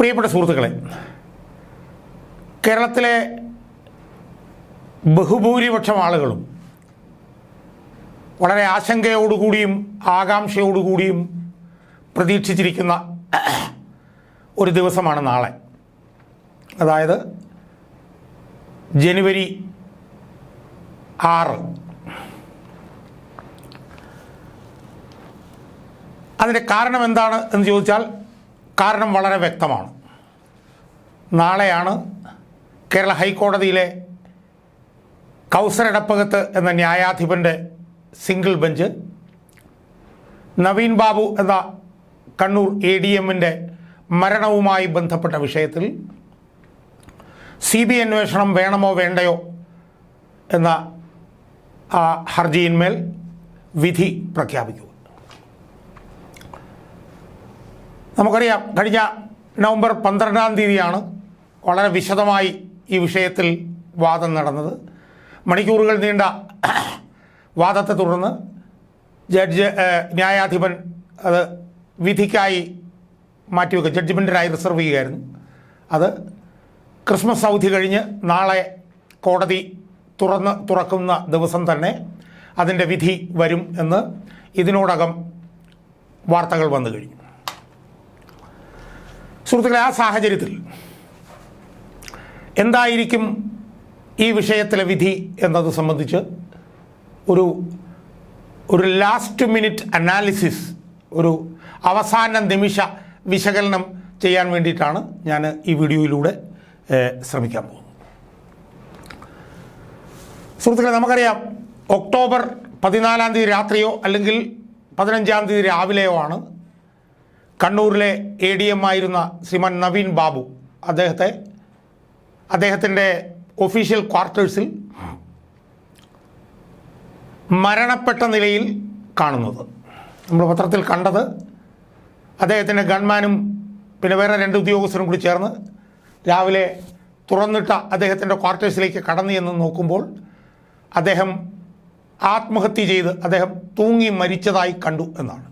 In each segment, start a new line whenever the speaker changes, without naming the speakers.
പ്രിയപ്പെട്ട സുഹൃത്തുക്കളെ കേരളത്തിലെ ബഹുഭൂരിപക്ഷം ആളുകളും വളരെ ആശങ്കയോടുകൂടിയും ആകാംക്ഷയോടുകൂടിയും പ്രതീക്ഷിച്ചിരിക്കുന്ന ഒരു ദിവസമാണ് നാളെ. അതായത് ജനുവരി ആറ്. അതിന്റെ കാരണം എന്താണ് എന്ന് ചോദിച്ചാൽ കാരണം വളരെ വ്യക്തമാണ്. നാളെയാണ് കേരള ഹൈക്കോടതിയിലെ കൗസരടപ്പകത്ത് എന്ന ന്യായാധിപന്റെ സിംഗിൾ ബെഞ്ച് നവീൻ ബാബു എന്ന കണ്ണൂർ എ ഡി എമ്മിന്റെ മരണവുമായി ബന്ധപ്പെട്ട വിഷയത്തിൽ സി ബി അന്വേഷണം വേണമോ വേണ്ടയോ എന്ന ഹർജിയിന്മേൽ വിധി പ്രഖ്യാപിക്കുക നമുക്കറിയാം കഴിഞ്ഞ നവംബർ പന്ത്രണ്ടാം തീയതിയാണ് വളരെ വിശദമായി ഈ വിഷയത്തിൽ വാദം നടന്നത്. മണിക്കൂറുകൾ നീണ്ട വാദത്തെ തുടർന്ന് ജഡ്ജ് ന്യായാധിപൻ അത് വിധിക്കായി മാറ്റിവെക്കുക ജഡ്ജ്മെന്റിനായി റിസർവ് ചെയ്യുകയായിരുന്നു. അത് ക്രിസ്മസ് അവധി കഴിഞ്ഞ് നാളെ കോടതി തുറന്ന് തുറക്കുന്ന ദിവസം തന്നെ അതിന്റെ വിധി വരും എന്ന് ഇതിനോടകം വാർത്തകൾ വന്നു കഴിഞ്ഞു. സുഹൃത്തുക്കളെ ആ സാഹചര്യത്തിൽ എന്തായിരിക്കും ഈ വിഷയത്തിലെ വിധി എന്നത് സംബന്ധിച്ച് ഒരു ഒരു ലാസ്റ്റ് മിനിറ്റ് അനാലിസിസ് ഒരു അവസാന നിമിഷ വിശകലനം ചെയ്യാൻ വേണ്ടിയിട്ടാണ് ഞാൻ ഈ വീഡിയോയിലൂടെ ശ്രമിക്കാൻ പോകുന്നത്. സുഹൃത്തുക്കളെ നമുക്കറിയാം ഒക്ടോബർ പതിനാലാം തീയതി രാത്രിയോ അല്ലെങ്കിൽ പതിനഞ്ചാം തീയതി രാവിലെയോ ആണ് കണ്ണൂരിലെ എ ഡി എം ആയിരുന്ന ശ്രീമൻ നവീൻ ബാബു അദ്ദേഹത്തെ അദ്ദേഹത്തിന്റെ ഒഫീഷ്യൽ ക്വാർട്ടേഴ്സിൽ മരണപ്പെട്ട നിലയിൽ കാണുന്നത്. നമ്മൾ പത്രത്തിൽ കണ്ടത് അദ്ദേഹത്തിന്റെ ഗൺമാനും പിന്നെ വേറെ രണ്ട് ഉദ്യോഗസ്ഥരും കൂടി ചേർന്ന് രാവിലെ തുറന്നിട്ട അദ്ദേഹത്തിന്റെ ക്വാർട്ടേഴ്സിലേക്ക് കടന്നു എന്ന് നോക്കുമ്പോൾ അദ്ദേഹം ആത്മഹത്യ ചെയ്ത് അദ്ദേഹം തൂങ്ങി മരിച്ചതായി കണ്ടു എന്നാണ്.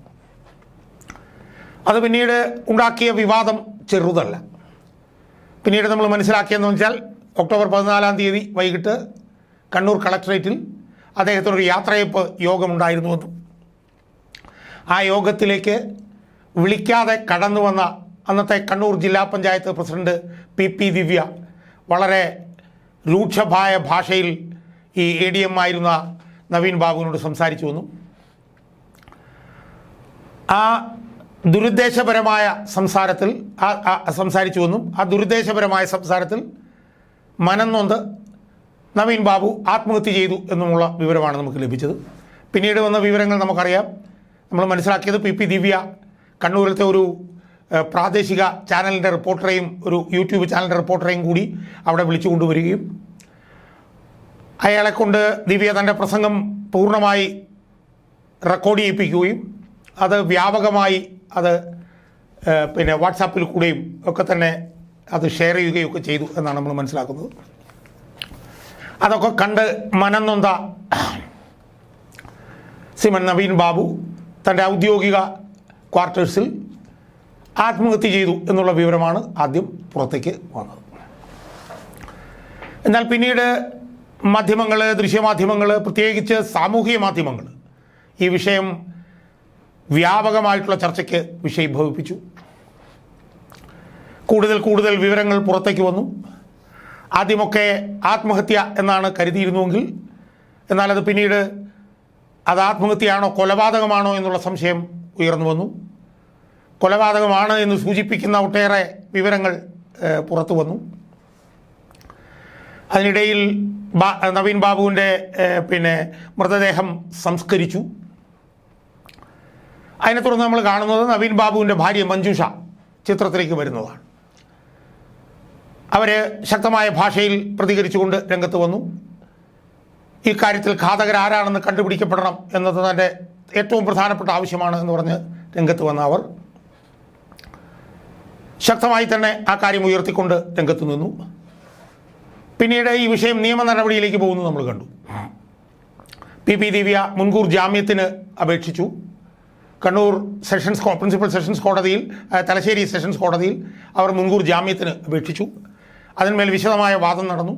അത് പിന്നീട് ഉണ്ടാക്കിയ വിവാദം ചെറുതല്ല. പിന്നീട് നമ്മൾ മനസ്സിലാക്കിയെന്ന് വെച്ചാൽ ഒക്ടോബർ പതിനാലാം തീയതി വൈകിട്ട് കണ്ണൂർ കളക്ടറേറ്റിൽ അദ്ദേഹത്തിനൊരു യാത്രയപ്പ് യോഗമുണ്ടായിരുന്നുവെന്നും ആ യോഗത്തിലേക്ക് വിളിക്കാതെ കടന്നു വന്ന അന്നത്തെ കണ്ണൂർ ജില്ലാ panchayat president P P Divya വളരെ രൂക്ഷമായ ഭാഷയിൽ ഈ എ ഡി എം ആയിരുന്ന നവീൻ ബാബുവിനോട് സംസാരിച്ചുവെന്നും ആ ദുരുദ്ദേശപരമായ സംസാരത്തിൽ ആ എന്നും ആ ദുരുദ്ദേശപരമായ സംസാരത്തിൽ മനംനൊന്ത് നവീൻ ബാബു ആത്മഹത്യ ചെയ്തു എന്നുമുള്ള വിവരമാണ് നമുക്ക് ലഭിച്ചത്. പിന്നീട് വന്ന വിവരങ്ങൾ നമുക്കറിയാം. നമ്മൾ മനസ്സിലാക്കിയത് പി പി ദിവ്യ കണ്ണൂരിലത്തെ ഒരു പ്രാദേശിക ചാനലിന്റെ റിപ്പോർട്ടറെയും ഒരു യൂട്യൂബ് ചാനലിന്റെ റിപ്പോർട്ടറെയും കൂടി അവിടെ വിളിച്ചു കൊണ്ടുവരികയും അയാളെ കൊണ്ട് ദിവ്യ തന്റെ പ്രസംഗം പൂർണമായി റെക്കോർഡ് ചെയ്യിപ്പിക്കുകയും അത് വ്യാപകമായി അത് പിന്നെ വാട്സാപ്പിൽ കൂടെയും ഒക്കെ തന്നെ അത് ഷെയർ ചെയ്യുകയും ഒക്കെ ചെയ്തു എന്നാണ് നമ്മൾ മനസ്സിലാക്കുന്നത്. അതൊക്കെ കണ്ട് മനന്നൊന്ത സിമൻ നവീൻ ബാബു തന്റെ ഔദ്യോഗിക ക്വാർട്ടേഴ്സിൽ ആത്മഹത്യ ചെയ്തു എന്നുള്ള വിവരമാണ് ആദ്യം പുറത്തേക്ക് വന്നത്. എന്നാൽ പിന്നീട് മാധ്യമങ്ങൾ ദൃശ്യമാധ്യമങ്ങൾ പ്രത്യേകിച്ച് സാമൂഹിക മാധ്യമങ്ങൾ ഈ വിഷയം വ്യാപകമായിട്ടുള്ള ചർച്ചയ്ക്ക് വിഷയഭവിപ്പിച്ചു. കൂടുതൽ കൂടുതൽ വിവരങ്ങൾ പുറത്തേക്ക് വന്നു. ആദ്യമൊക്കെ ആത്മഹത്യ എന്നാണ് കരുതിയിരുന്നുവെങ്കിൽ എന്നാൽ അത് പിന്നീട് അത് ആത്മഹത്യയാണോ കൊലപാതകമാണോ എന്നുള്ള സംശയം ഉയർന്നു വന്നു. കൊലപാതകമാണ് എന്ന് സൂചിപ്പിക്കുന്ന ഒട്ടേറെ വിവരങ്ങൾ പുറത്തു വന്നു. അതിനിടയിൽ നവീൻ ബാബുവിന്റെ പിന്നെ മൃതദേഹം സംസ്കരിച്ചു. അതിനെ തുടർന്ന് നമ്മൾ കാണുന്നത് നവീൻ ബാബുവിന്റെ ഭാര്യ മഞ്ജുഷ ചിത്രത്തിലേക്ക് വരുന്നതാണ്. അവർ ശക്തമായ ഭാഷയിൽ പ്രതികരിച്ചുകൊണ്ട് രംഗത്ത് വന്നു. ഇക്കാര്യത്തിൽ ഘാതകരാരാണെന്ന് കണ്ടുപിടിക്കപ്പെടണം എന്നത് തന്റെ ഏറ്റവും പ്രധാനപ്പെട്ട ആവശ്യമാണ് എന്ന് പറഞ്ഞ് രംഗത്ത് വന്ന അവർ. ശക്തമായി തന്നെ ആ കാര്യം ഉയർത്തിക്കൊണ്ട് രംഗത്ത് നിന്നു. പിന്നീട് ഈ വിഷയം നിയമ നടപടിയിലേക്ക് പോകുന്നു നമ്മൾ കണ്ടു. പി പി ദിവ്യ മുൻകൂർ ജാമ്യത്തിന് അപേക്ഷിച്ചു. കണ്ണൂർ സെഷൻസ് പ്രിൻസിപ്പൽ സെഷൻസ് കോടതിയിൽ തലശ്ശേരി സെഷൻസ് കോടതിയിൽ അവർ മുൻകൂർ ജാമ്യത്തിന് അപേക്ഷിച്ചു. അതിന്മേൽ വിശദമായ വാദം നടന്നു.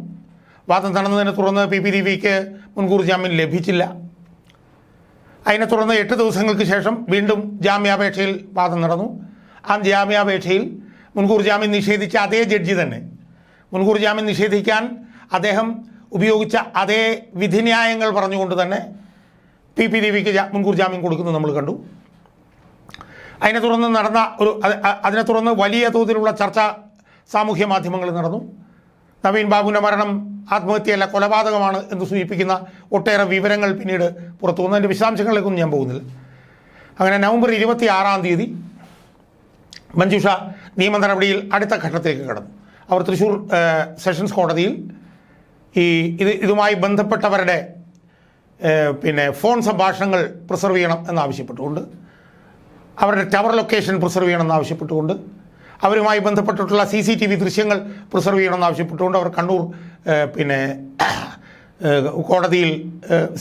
വാദം നടന്നതിനെ തുടർന്ന് പി പി ദേവിക്ക് മുൻകൂർ ജാമ്യം ലഭിച്ചില്ല. അതിനെ തുടർന്ന് എട്ട് ദിവസങ്ങൾക്ക് ശേഷം വീണ്ടും ജാമ്യാപേക്ഷയിൽ വാദം നടന്നു. ആ ജാമ്യാപേക്ഷയിൽ മുൻകൂർ ജാമ്യം നിഷേധിച്ച അതേ ജഡ്ജി തന്നെ. മുൻകൂർ ജാമ്യം നിഷേധിക്കാൻ അദ്ദേഹം ഉപയോഗിച്ച അതേ വിധിന്യായങ്ങൾ പറഞ്ഞുകൊണ്ട് തന്നെ പി പി ദേവിക്ക് മുൻകൂർ ജാമ്യം കൊടുക്കുന്നത് നമ്മൾ കണ്ടു. അതിനെ തുടർന്ന് നടന്ന ഒരു അത് അതിനെ തുടർന്ന് വലിയ തോതിലുള്ള ചർച്ച സാമൂഹ്യ മാധ്യമങ്ങളിൽ നടന്നു. നവീൻ ബാബുവിന്റെ മരണം ആത്മഹത്യയല്ല കൊലപാതകമാണ് എന്ന് സൂചിപ്പിക്കുന്ന ഒട്ടേറെ വിവരങ്ങൾ പിന്നീട് പുറത്തു വന്നു. അതിന്റെ വിശദാംശങ്ങളിലേക്കൊന്നും ഞാൻ പോകുന്നില്ല. അങ്ങനെ നവംബർ ഇരുപത്തി ആറാം തീയതി മഞ്ജുഷ നിയമ നടപടിയിൽ അടുത്ത ഘട്ടത്തിലേക്ക് കടന്നു. അവർ തൃശ്ശൂർ സെഷൻസ് കോടതിയിൽ ഈ ഇത് ഇതുമായി ബന്ധപ്പെട്ടവരുടെ പിന്നെ ഫോൺ സംഭാഷണങ്ങൾ പ്രിസർവ് ചെയ്യണം എന്നാവശ്യപ്പെട്ടുകൊണ്ട് അവരുടെ ടവർ ലൊക്കേഷൻ പ്രിസർവ് ചെയ്യണമെന്ന് ആവശ്യപ്പെട്ടുകൊണ്ട് അവരുമായി ബന്ധപ്പെട്ടിട്ടുള്ള സി സി ടി വി ദൃശ്യങ്ങൾ പ്രിസർവ് ചെയ്യണമെന്ന് ആവശ്യപ്പെട്ടുകൊണ്ട് അവർ കണ്ണൂർ പിന്നെ കോടതിയിൽ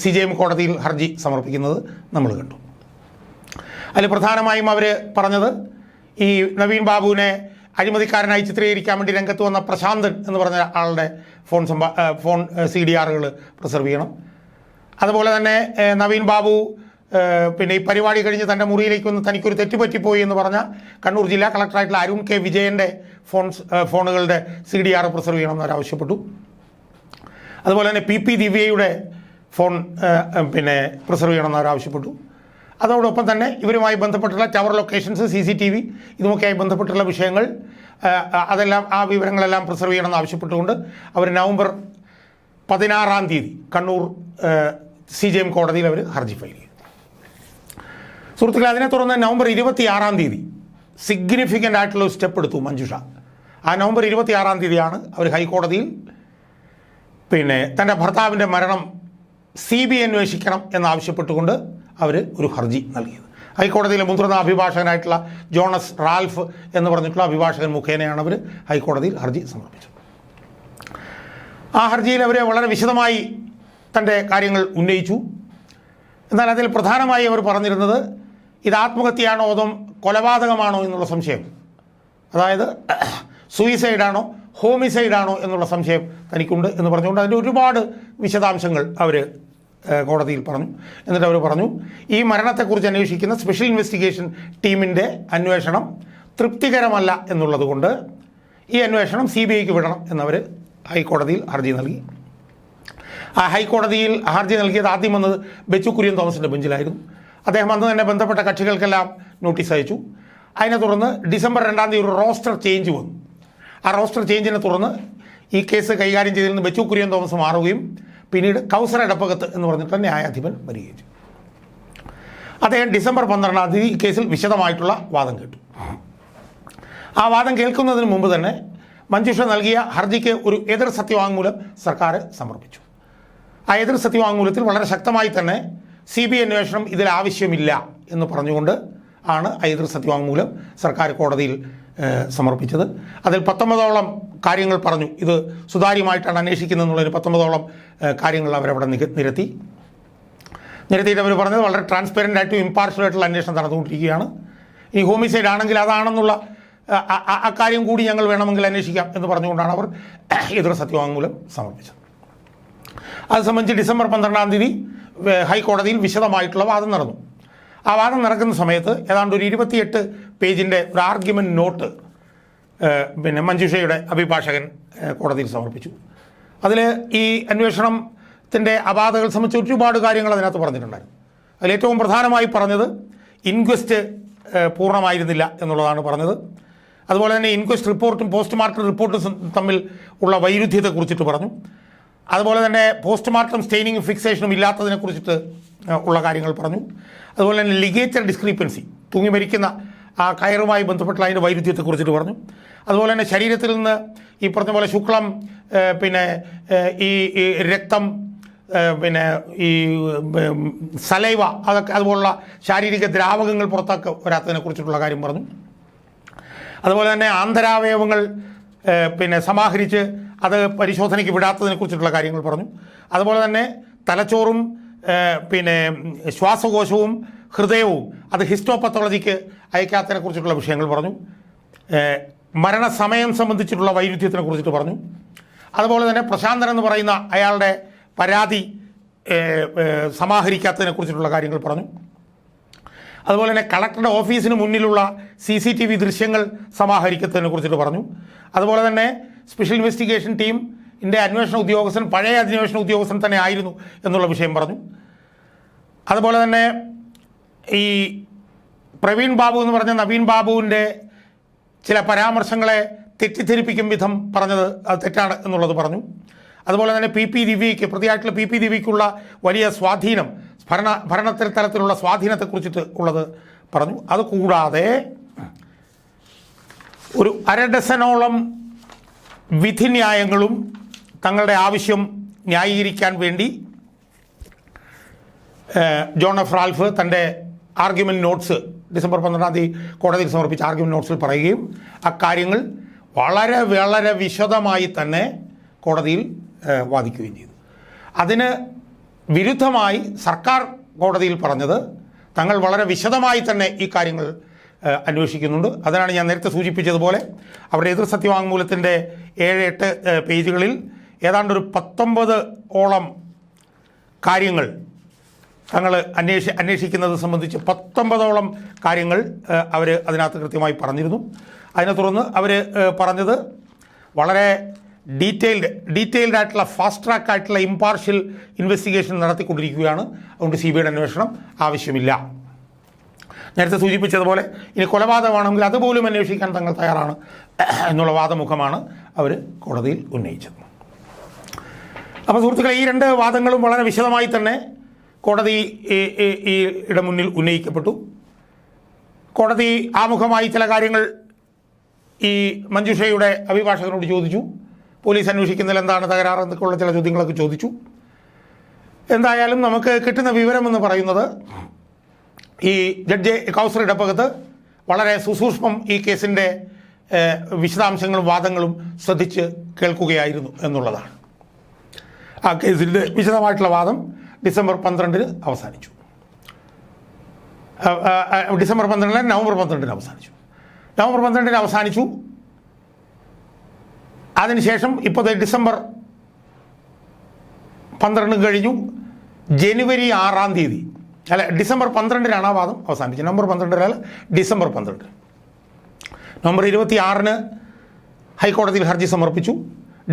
സി ജെ എം കോടതിയിൽ ഹർജി സമർപ്പിക്കുന്നത് നമ്മൾ കണ്ടു. അതിൽ പ്രധാനമായും അവർ പറഞ്ഞത് ഈ നവീൻ ബാബുവിനെ അഴിമതിക്കാരനായി ചിത്രീകരിക്കാൻ വേണ്ടി രംഗത്ത് വന്ന പ്രശാന്തൻ എന്ന് പറഞ്ഞ ആളുടെ ഫോൺ സംഭാ ഫോൺ സി ഡി ആറുകൾ പ്രിസർവ് ചെയ്യണം. അതുപോലെ തന്നെ നവീൻ ബാബു പിന്നെ ഈ പരിപാടി കഴിഞ്ഞ് തന്റെ മുറിയിലേക്ക് വന്ന് തനിക്കൊരു തെറ്റുപറ്റിപ്പോയി എന്ന് പറഞ്ഞ കണ്ണൂർ ജില്ലാ കളക്ടറായിട്ടുള്ള അരുൺ കെ വിജയന്റെ ഫോൺ ഫോണുകളുടെ സി ഡി ആർ പ്രിസർവ് ചെയ്യണമെന്ന് അവർ ആവശ്യപ്പെട്ടു. അതുപോലെ തന്നെ പി പി ദിവ്യയുടെ ഫോൺ പിന്നെ പ്രിസർവ് ചെയ്യണമെന്ന് അവർ ആവശ്യപ്പെട്ടു. അതോടൊപ്പം തന്നെ ഇവരുമായി ബന്ധപ്പെട്ടുള്ള tower locations C C T V ഇതുമൊക്കെയായി ബന്ധപ്പെട്ടുള്ള വിഷയങ്ങൾ അതെല്ലാം ആ വിവരങ്ങളെല്ലാം പ്രിസർവ് ചെയ്യണമെന്ന് ആവശ്യപ്പെട്ടുകൊണ്ട് അവർ നവംബർ പതിനാറാം തീയതി കണ്ണൂർ സി എം കോടതിയിൽ അവർ ഹർജി ഫയൽ ചെയ്തു. സുഹൃത്തുക്കളെ അതിനെ തുടർന്ന് നവംബർ ഇരുപത്തി ആറാം തീയതി സിഗ്നിഫിക്കന്റ് ആയിട്ടുള്ള ഒരു സ്റ്റെപ്പ് എടുത്തു മഞ്ജുഷ. ആ നവംബർ ഇരുപത്തി ആറാം തീയതിയാണ് അവർ ഹൈക്കോടതിയിൽ പിന്നെ തന്റെ ഭർത്താവിന്റെ മരണം സി ബി അന്വേഷിക്കണം എന്നാവശ്യപ്പെട്ടുകൊണ്ട് അവർ ഒരു ഹർജി നൽകിയത്. ഹൈക്കോടതിയിലെ മുതിർന്ന അഭിഭാഷകനായിട്ടുള്ള ജോണസ് റാൽഫ് എന്ന് പറഞ്ഞിട്ടുള്ള അഭിഭാഷകൻ മുഖേനയാണ് അവർ ഹൈക്കോടതിയിൽ ഹർജി സമർപ്പിച്ചത്. ആ ഹർജിയിൽ അവർ വളരെ വിശദമായി തന്റെ കാര്യങ്ങൾ ഉന്നയിച്ചു. എന്നാൽ അതിൽ പ്രധാനമായി അവർ പറഞ്ഞിരുന്നത് ഇത് ആത്മഹത്യയാണോ അതോ കൊലപാതകമാണോ എന്നുള്ള സംശയം? അതായത് സൂയിസൈഡാണോ ഹോമിസൈഡാണോ എന്നുള്ള സംശയം തനിക്കുണ്ട് എന്ന് പറഞ്ഞുകൊണ്ട് അതിന്റെ ഒരുപാട് വിശദാംശങ്ങൾ അവർ കോടതിയിൽ പറഞ്ഞു. എന്നിട്ട് അവർ പറഞ്ഞു ഈ മരണത്തെക്കുറിച്ച് അന്വേഷിക്കുന്ന സ്പെഷ്യൽ ഇൻവെസ്റ്റിഗേഷൻ ടീമിന്റെ അന്വേഷണം തൃപ്തികരമല്ല എന്നുള്ളതുകൊണ്ട് ഈ അന്വേഷണം സി ബി ഐക്ക് വിടണം എന്നവർ ഹൈക്കോടതിയിൽ ഹർജി നൽകി. ആ ഹൈക്കോടതിയിൽ ഹർജി നൽകിയത് ആദ്യം വന്നത് ബെച്ചു കുര്യൻ തോമസിന്റെ ബെഞ്ചിലായിരുന്നു. അദ്ദേഹം അന്ന് തന്നെ ബന്ധപ്പെട്ട കക്ഷികൾക്കെല്ലാം നോട്ടീസ് അയച്ചു. അതിനെ തുടർന്ന് ഡിസംബർ രണ്ടാം തീയതി ഒരു റോസ്റ്റർ ചേഞ്ച് വന്നു. ആ റോസ്റ്റർ ചേഞ്ചിനെ തുടർന്ന് ഈ കേസ് കൈകാര്യം ചെയ്തിൽ നിന്ന് ബെച്ചു കുര്യൻ തോമസ് മാറുകയും പിന്നീട് കൗസർ എടപ്പകത്ത് എന്ന് പറഞ്ഞിട്ട് ന്യായാധിപൻ വരികയും ചെയ്തു. അദ്ദേഹം ഡിസംബർ പന്ത്രണ്ടാം തീയതി ഈ കേസിൽ വിശദമായിട്ടുള്ള വാദം കേട്ടു. ആ വാദം കേൾക്കുന്നതിന് മുമ്പ് തന്നെ മഞ്ജുഷ നൽകിയ ഹർജിക്ക് ഒരു എതിർ സത്യവാങ്മൂലം സർക്കാർ സമർപ്പിച്ചു. ആ എതിർ സത്യവാങ്മൂലത്തിൽ വളരെ ശക്തമായി തന്നെ സി ബി ഐ അന്വേഷണം ഇതിൽ ആവശ്യമില്ല എന്ന് പറഞ്ഞുകൊണ്ട് ആണ് ഐതൃ സത്യവാങ്മൂലം സർക്കാർ കോടതിയിൽ സമർപ്പിച്ചത്. അതിൽ പത്തൊമ്പതോളം കാര്യങ്ങൾ പറഞ്ഞു. ഇത് സുതാര്യമായിട്ടാണ് അന്വേഷിക്കുന്നത് എന്നുള്ളതിന് പത്തൊമ്പതോളം കാര്യങ്ങൾ അവരവിടെ നിരത്തി. നിരത്തിയിട്ട് അവർ പറഞ്ഞത് വളരെ ട്രാൻസ്പെറന്റ് ആയിട്ടും ഇമ്പാർഷ്യൽ ആയിട്ടുള്ള അന്വേഷണം നടന്നുകൊണ്ടിരിക്കുകയാണ്. ഈ ഹോമിസൈഡ് ആണെങ്കിൽ അതാണെന്നുള്ള അക്കാര്യം കൂടി ഞങ്ങൾ വേണമെങ്കിൽ അന്വേഷിക്കാം എന്ന് പറഞ്ഞുകൊണ്ടാണ് അവർ എതിർ സത്യവാങ്മൂലം സമർപ്പിച്ചത്. അത് സംബന്ധിച്ച് ഡിസംബർ പന്ത്രണ്ടാം തീയതി ഹൈക്കോടതിയിൽ വിശദമായിട്ടുള്ള വാദം നടന്നു. ആ വാദം നടക്കുന്ന സമയത്ത് ഏതാണ്ട് ഒരു ഇരുപത്തിയെട്ട് പേജിന്റെ ഒരു ആർഗ്യുമെന്റ് നോട്ട് പിന്നെ മഞ്ജുഷയുടെ അഭിഭാഷകൻ കോടതിയിൽ സമർപ്പിച്ചു. അതിൽ ഈ അന്വേഷണത്തിന്റെ അപാധകൾ സംബന്ധിച്ച് ഒരുപാട് കാര്യങ്ങൾ അതിനകത്ത് പറഞ്ഞിട്ടുണ്ടായിരുന്നു. അതിൽ ഏറ്റവും പ്രധാനമായി പറഞ്ഞത് ഇൻക്വസ്റ്റ് പൂർണമായിരുന്നില്ല എന്നുള്ളതാണ് പറഞ്ഞത്. അതുപോലെ തന്നെ ഇൻക്വസ്റ്റ് റിപ്പോർട്ടും പോസ്റ്റ്മോർട്ടം റിപ്പോർട്ടും തമ്മിൽ ഉള്ള വൈരുദ്ധ്യത്തെക്കുറിച്ചിട്ട് പറഞ്ഞു. അതുപോലെ തന്നെ പോസ്റ്റ്മോർട്ടം സ്റ്റെയിനിങ് ഫിക്സേഷനും ഇല്ലാത്തതിനെ കുറിച്ചിട്ട് ഉള്ള കാര്യങ്ങൾ പറഞ്ഞു. അതുപോലെ തന്നെ ലിഗേച്ചർ ഡിസ്ക്രീപ്പൻസി തൂങ്ങി മരിക്കുന്ന ആ കയറുമായി ബന്ധപ്പെട്ടുള്ള അതിന്റെ വൈരുദ്ധ്യത്തെക്കുറിച്ചിട്ട് പറഞ്ഞു. അതുപോലെ തന്നെ ശരീരത്തിൽ നിന്ന് ഈ പറഞ്ഞ പോലെ ശുക്ലം പിന്നെ ഈ രക്തം പിന്നെ ഈ സലൈവ അതൊക്കെ അതുപോലുള്ള ശാരീരിക ദ്രാവകങ്ങൾ പുറത്താക്ക വരാത്തതിനെ കുറിച്ചിട്ടുള്ള കാര്യം പറഞ്ഞു. അതുപോലെ തന്നെ ആന്തരാവയവങ്ങൾ പിന്നെ സമാഹരിച്ച് അത് പരിശോധനയ്ക്ക് വിടാത്തതിനെ കുറിച്ചിട്ടുള്ള കാര്യങ്ങൾ പറഞ്ഞു. അതുപോലെ തന്നെ തലച്ചോറും പിന്നെ ശ്വാസകോശവും ഹൃദയവും അത് ഹിസ്റ്റോപത്തോളജിക്ക് അയക്കാത്തതിനെ കുറിച്ചിട്ടുള്ള വിഷയങ്ങൾ പറഞ്ഞു. മരണസമയം സംബന്ധിച്ചിട്ടുള്ള വൈരുദ്ധ്യത്തിനെ കുറിച്ചിട്ട് പറഞ്ഞു. അതുപോലെ തന്നെ പ്രശാന്തൻ എന്ന് പറയുന്ന അയാളുടെ പരാതി സമാഹരിക്കാത്തതിനെ കുറിച്ചിട്ടുള്ള കാര്യങ്ങൾ പറഞ്ഞു. അതുപോലെ തന്നെ കളക്ടറുടെ ഓഫീസിന് മുന്നിലുള്ള സി സി ടി വി ദൃശ്യങ്ങൾ സമാഹരിക്കുന്നതിനെ കുറിച്ചിട്ട് പറഞ്ഞു. അതുപോലെ തന്നെ സ്പെഷ്യൽ ഇൻവെസ്റ്റിഗേഷൻ ടീം ഇന്റെ അന്വേഷണ ഉദ്യോഗസ്ഥൻ പഴയ അന്വേഷണ ഉദ്യോഗസ്ഥൻ തന്നെ ആയിരുന്നു എന്നുള്ള വിഷയം പറഞ്ഞു. അതുപോലെ തന്നെ ഈ പ്രവീൺ ബാബു എന്ന് പറഞ്ഞ നവീൻ ബാബുവിന്റെ ചില പരാമർശങ്ങളെ തെറ്റിദ്ധരിപ്പിക്കും വിധം പറഞ്ഞത് അത് തെറ്റാണ് എന്നുള്ളത് പറഞ്ഞു. അതുപോലെ തന്നെ പി പി ദിവ്യയ്ക്ക് പ്രതിയായിട്ടുള്ള പി പി ദിവ്യയ്ക്കുള്ള വലിയ സ്വാധീനം ഭരണ ഭരണത്തിൽ തലത്തിലുള്ള സ്വാധീനത്തെക്കുറിച്ചിട്ട് ഉള്ളത് പറഞ്ഞു. അതുകൂടാതെ ഒരു അര ഡസനോളം വിധിന്യായങ്ങളും തങ്ങളുടെ ആവശ്യം ന്യായീകരിക്കാൻ വേണ്ടി ജോൺ എഫ് റാൽഫ് തന്റെ ആർഗ്യുമെന്റ് നോട്ട്സ് ഡിസംബർ പന്ത്രണ്ടാം തീയതി കോടതിയിൽ സമർപ്പിച്ച ആർഗ്യുമെന്റ് നോട്ട്സിൽ പറയുകയും അക്കാര്യങ്ങൾ വളരെ വളരെ വിശദമായി തന്നെ കോടതിയിൽ വാദിക്കുകയും ചെയ്തു. അതിന് വിരുദ്ധമായി സർക്കാർ കോടതിയിൽ പറഞ്ഞത് തങ്ങൾ വളരെ വിശദമായി തന്നെ ഈ കാര്യങ്ങൾ അന്വേഷിക്കുന്നുണ്ട്. അതിനാണ് ഞാൻ നേരത്തെ സൂചിപ്പിച്ചതുപോലെ അവരുടെ എതിർ സത്യവാങ്മൂലത്തിന്റെ ഏഴ് എട്ട് പേജുകളിൽ ഏതാണ്ട് ഒരു പത്തൊമ്പത് ഓളം കാര്യങ്ങൾ തങ്ങൾ അന്വേഷി അന്വേഷിക്കുന്നത് സംബന്ധിച്ച് പത്തൊമ്പതോളം കാര്യങ്ങൾ അവർ അതിനകത്ത് കൃത്യമായി പറഞ്ഞിരുന്നു. അതിനെ തുടർന്ന് അവർ പറഞ്ഞത് വളരെ ഡീറ്റെയിൽഡ് ഡീറ്റെയിൽഡ് ആയിട്ടുള്ള ഫാസ്റ്റ് ട്രാക്ക് ആയിട്ടുള്ള ഇമ്പാർഷ്യൽ ഇൻവെസ്റ്റിഗേഷൻ നടത്തിക്കൊണ്ടിരിക്കുകയാണ്. അതുകൊണ്ട് സി ബി ഐയുടെ അന്വേഷണം ആവശ്യമില്ല. നേരത്തെ സൂചിപ്പിച്ചതുപോലെ ഇനി കൊലപാതകമാണെങ്കിൽ അതുപോലും അന്വേഷിക്കാൻ തങ്ങൾ തയ്യാറാണ് എന്നുള്ള വാദമുഖമാണ് അവർ കോടതിയിൽ ഉന്നയിച്ചത്. അപ്പോൾ സുഹൃത്തുക്കളെ ഈ രണ്ട് വാദങ്ങളും വളരെ വിശദമായി തന്നെ കോടതി ഈ- ഈ- ഈ മുന്നിൽ ഉന്നയിക്കപ്പെട്ടു. കോടതി ആമുഖമായി ചില കാര്യങ്ങൾ ഈ മഞ്ജുഷയുടെ അഭിഭാഷകനോട് ചോദിച്ചു. പോലീസ് അന്വേഷിക്കുന്നതിൽ എന്താണ് തകരാറ് എന്നൊക്കെയുള്ള ചില ചോദ്യങ്ങളൊക്കെ ചോദിച്ചു. എന്തായാലും നമുക്ക് കിട്ടുന്ന വിവരം എന്ന് പറയുന്നത് ഈ ജഡ്ജ് കൗസറിയുടെ ഭാഗത്ത് വളരെ സുസൂക്ഷ്മം ഈ കേസിന്റെ വിശദാംശങ്ങളും വാദങ്ങളും ശ്രദ്ധിച്ച് കേൾക്കുകയായിരുന്നു എന്നുള്ളതാണ്. ആ കേസിന്റെ വിശദമായിട്ടുള്ള വാദം ഡിസംബർ പന്ത്രണ്ടിന് അവസാനിച്ചു. ഡിസംബർ പന്ത്രണ്ടിന് നവംബർ പന്ത്രണ്ടിന് അവസാനിച്ചു. നവംബർ പന്ത്രണ്ടിന് അവസാനിച്ചു. അതിനുശേഷം ഇപ്പോൾ ഡിസംബർ പന്ത്രണ്ട് കഴിഞ്ഞു. ജനുവരി ആറാം തീയതി അല്ല ഡിസംബർ പന്ത്രണ്ടിനാണ് ആ വാദം അവസാനിപ്പിച്ചത്. നവംബർ പന്ത്രണ്ടിനല്ല ഡിസംബർ പന്ത്രണ്ട്. നവംബർ ഇരുപത്തി ആറിന് ഹൈക്കോടതിയിൽ ഹർജി സമർപ്പിച്ചു.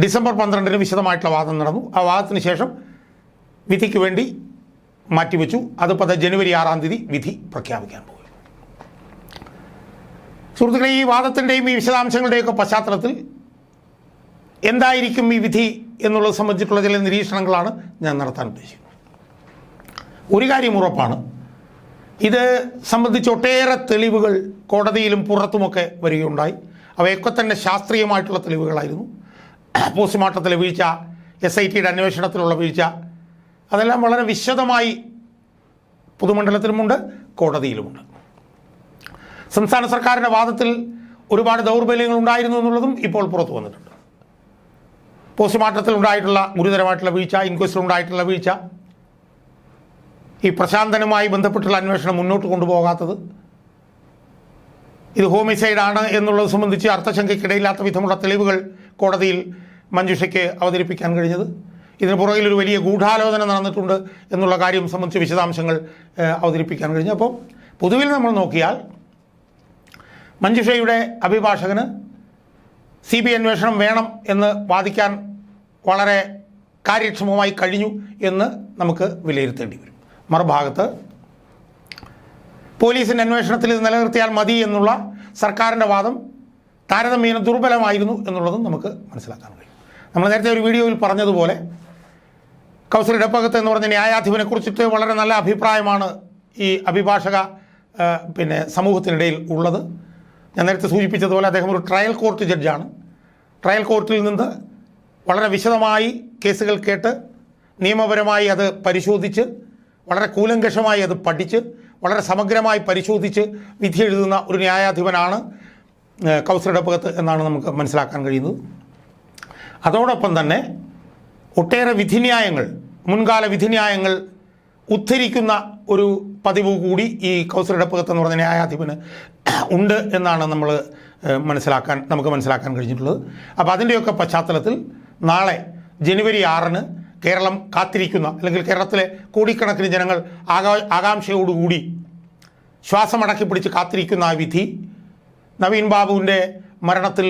ഡിസംബർ പന്ത്രണ്ടിന് വിശദമായിട്ടുള്ള വാദം നടന്നു. ആ വാദത്തിന് ശേഷം വിധിക്ക് വേണ്ടി മാറ്റിവെച്ചു. അതിപ്പോൾ ജനുവരി ആറാം തീയതി വിധി പ്രഖ്യാപിക്കാൻ പോകും സുഹൃത്തുക്കളെ ഈ വാദത്തിന്റെയും ഈ വിശദാംശങ്ങളുടെയൊക്കെ പശ്ചാത്തലത്തിൽ എന്തായിരിക്കും ഈ വിധി എന്നുള്ളത് സംബന്ധിച്ചിട്ടുള്ള ചില നിരീക്ഷണങ്ങളാണ് ഞാൻ നടത്താൻ ഉദ്ദേശിക്കുന്നത്. ഒരു കാര്യം ഉറപ്പാണ്. ഇത് സംബന്ധിച്ച് ഒട്ടേറെ തെളിവുകൾ കോടതിയിലും പുറത്തുമൊക്കെ വരികയുണ്ടായി. അവയൊക്കെ തന്നെ ശാസ്ത്രീയമായിട്ടുള്ള തെളിവുകളായിരുന്നു. പോസ്റ്റ്മോർട്ടത്തിലെ വീഴ്ച എസ് ഐ ടിയുടെ അന്വേഷണത്തിലുള്ള വീഴ്ച അതെല്ലാം വളരെ വിശദമായി പൊതുമണ്ഡലത്തിലുമുണ്ട് കോടതിയിലുമുണ്ട്. സംസ്ഥാന സർക്കാരിന്റെ വാദത്തിൽ ഒരുപാട് ദൗർബല്യങ്ങൾ ഉണ്ടായിരുന്നു എന്നുള്ളതും ഇപ്പോൾ പുറത്തു വന്നിട്ടുണ്ട്. പോസ്റ്റ്മോർട്ടത്തിൽ ഉണ്ടായിട്ടുള്ള ഗുരുതരമായിട്ടുള്ള വീഴ്ച ഇൻക്വസ്റ്റിൽ ഉണ്ടായിട്ടുള്ള വീഴ്ച ഈ പ്രശാന്തനുമായി ബന്ധപ്പെട്ടുള്ള അന്വേഷണം മുന്നോട്ട് കൊണ്ടുപോകാത്തത്? ഇത് ഹോമിസൈഡ് ആണ് എന്നുള്ളത് സംബന്ധിച്ച് അർത്ഥശങ്കയ്ക്കിടയില്ലാത്ത വിധമുള്ള തെളിവുകൾ കോടതിയിൽ മഞ്ജുഷയ്ക്ക് അവതരിപ്പിക്കാൻ കഴിഞ്ഞത്. ഇതിന് പുറകിൽ ഒരു വലിയ ഗൂഢാലോചന നടന്നിട്ടുണ്ട് എന്നുള്ള കാര്യം സംബന്ധിച്ച് വിശദാംശങ്ങൾ അവതരിപ്പിക്കാൻ കഴിഞ്ഞു. അപ്പോൾ പൊതുവിൽ നമ്മൾ നോക്കിയാൽ മഞ്ജുഷയുടെ അഭിഭാഷകന് സി ബി അന്വേഷണം വേണം എന്ന് വാദിക്കാൻ വളരെ കാര്യക്ഷമമായി കഴിഞ്ഞു എന്ന് നമുക്ക് വിലയിരുത്തേണ്ടി വരും. മറുഭാഗത്ത് പോലീസിന്റെ അന്വേഷണത്തിൽ ഇത് നിലനിർത്തിയാൽ മതി എന്നുള്ള സർക്കാരിന്റെ വാദം താരതമ്യേന ദുർബലമായിരുന്നു എന്നുള്ളതും നമുക്ക് മനസ്സിലാക്കാൻ കഴിയും. നമ്മൾ നേരത്തെ ഒരു വീഡിയോയിൽ പറഞ്ഞതുപോലെ കൗസർ ഇടപ്പകത്ത് എന്ന് പറഞ്ഞ ന്യായാധിപനെ കുറിച്ചിട്ട് വളരെ നല്ല അഭിപ്രായമാണ് ഈ അഭിഭാഷക പിന്നെ സമൂഹത്തിനിടയിൽ ഉള്ളത്. ഞാൻ നേരത്തെ സൂചിപ്പിച്ചതുപോലെ അദ്ദേഹം ഒരു ട്രയൽ കോർട്ട് ജഡ്ജാണ്. ട്രയൽ കോർട്ടിൽ നിന്ന് വളരെ വിശദമായി കേസുകൾ കേട്ട് നിയമപരമായി അത് പരിശോധിച്ച് വളരെ കൂലങ്കഷമായി അത് പഠിച്ച് വളരെ സമഗ്രമായി പരിശോധിച്ച് വിധി എഴുതുന്ന ഒരു ന്യായാധിപനാണ് കൗസർ എന്നാണ് നമുക്ക് മനസ്സിലാക്കാൻ കഴിയുന്നത്. അതോടൊപ്പം തന്നെ ഒട്ടേറെ വിധിന്യായങ്ങൾ മുൻകാല വിധിന്യായങ്ങൾ ഉദ്ധരിക്കുന്ന ഒരു പതിവ് കൂടി ഈ കൗസർ ഇടപ്പകത്ത് എന്ന് പറഞ്ഞ ന്യായാധിപന് ഉണ്ട് എന്നാണ് നമ്മൾ മനസ്സിലാക്കാൻ നമുക്ക് മനസ്സിലാക്കാൻ കഴിഞ്ഞിട്ടുള്ളത്. അപ്പോൾ അതിന്റെയൊക്കെ പശ്ചാത്തലത്തിൽ നാളെ ജനുവരി ആറിന് കേരളം കാത്തിരിക്കുന്ന അല്ലെങ്കിൽ കേരളത്തിലെ കോടിക്കണക്കിന് ജനങ്ങൾ ആകാ ആകാംക്ഷയോടുകൂടി ശ്വാസമടക്കി പിടിച്ച് കാത്തിരിക്കുന്ന ആ വിധി നവീൻ ബാബുവിന്റെ മരണത്തിൽ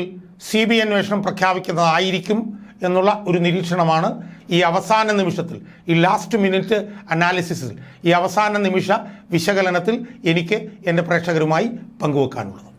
സി ബി അന്വേഷണം പ്രഖ്യാപിക്കുന്നതായിരിക്കും എന്നുള്ള ഒരു നിരീക്ഷണമാണ് ഈ അവസാന നിമിഷത്തിൽ ഈ ലാസ്റ്റ് മിനിറ്റ് അനാലിസിസിൽ ഈ അവസാന നിമിഷ വിശകലനത്തിൽ എനിക്ക് എന്റെ പ്രേക്ഷകരുമായി പങ്കുവെക്കാനുള്ളത്.